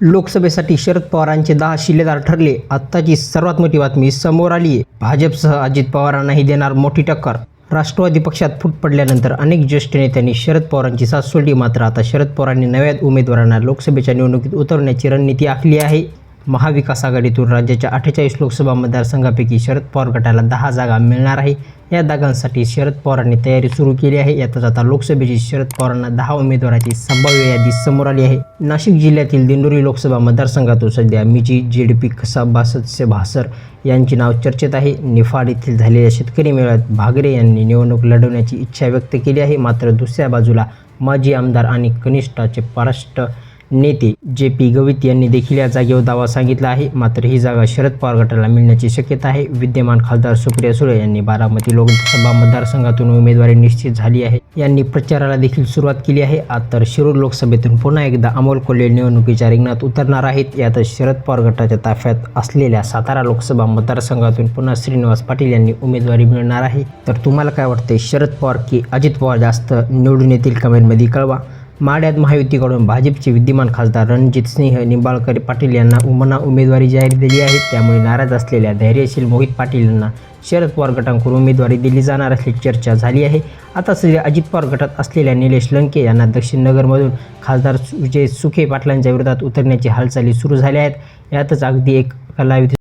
लोकसभेसाठी शरद पवारांचे दहा शिलेदार ठरले. आत्ताची सर्वात मोठी बातमी समोर आली आहे. भाजपसह अजित पवारांनाही देणार मोठी टक्कर. राष्ट्रवादी पक्षात फूट पडल्यानंतर अनेक ज्येष्ठ नेत्यांनी शरद पवारांची साथ सोडली मात्र आता शरद पवारांनी नव्या उमेदवारांना लोकसभेच्या निवडणुकीत उतरवण्याची रणनीती आखली आहे. महाविकास आघाडीतून राज्याच्या अठ्ठेचाळीस लोकसभा मतदारसंघापैकी शरद पवार गटाला दहा जागा मिळणार आहे. या जागांसाठी शरद पवारांनी तयारी सुरू केली आहे. यातच आता लोकसभेची शरद पवारांना दहा उमेदवाराची संभाव्य यादी समोर आली आहे. नाशिक जिल्ह्यातील दिंडोरी लोकसभा मतदारसंघातून सध्या मिजी जेडपी कसा बासतसे भासर यांचे नाव चर्चेत आहे. निफाड येथील झालेल्या शेतकरी मेळ्यात भागरे यांनी निवडणूक लढवण्याची इच्छा व्यक्त केली आहे. मात्र दुसऱ्या बाजूला माजी आमदार आणि कनिष्ठाचे पराष्ट्र नेते जे पी गवित यांनी देखील या जागेवर दावा सांगितला आहे. मात्र ही जागा शरद पवार गटाला मिळण्याची शक्यता आहे. विद्यमान खासदार सुप्रिया सुळे यांनी बारामती लोकसभा मतदारसंघातून उमेदवारी निश्चित झाली आहे. यांनी प्रचाराला देखील सुरुवात केली आहे. आता तर शिरूर लोकसभेतून पुन्हा एकदा अमोल कोल्हे निवडणुकीच्या रिंगणात उतरणार आहेत. यातच शरद पवार गटाच्या ताफ्यात असलेल्या सातारा लोकसभा मतदारसंघातून पुन्हा श्रीनिवास पाटील यांनी उमेदवारी मिळणार आहे. तर तुम्हाला काय वाटते शरद पवार की अजित पवार जास्त निवडून येतील? कमेंटमध्ये कळवा. माड्यात महायुतीकडून भाजपचे विद्यमान खासदार रणजित सिंह निंबाळकर पाटील यांना उमना उमेदवारी जाहीर दिली आहे. त्यामुळे नाराज असलेल्या धैर्यशील मोहित पाटील यांना शरद पवार गटांकडून उमेदवारी दिली जाणार असल्याची चर्चा झाली आहे. आता सध्या अजित पवार गटात असलेल्या निलेश लंके यांना दक्षिण नगरमधून खासदार विजय सुखे पाटलांच्या विरोधात उतरण्याची हालचाली सुरू झाल्या आहेत. यातच अगदी एक कलाविधी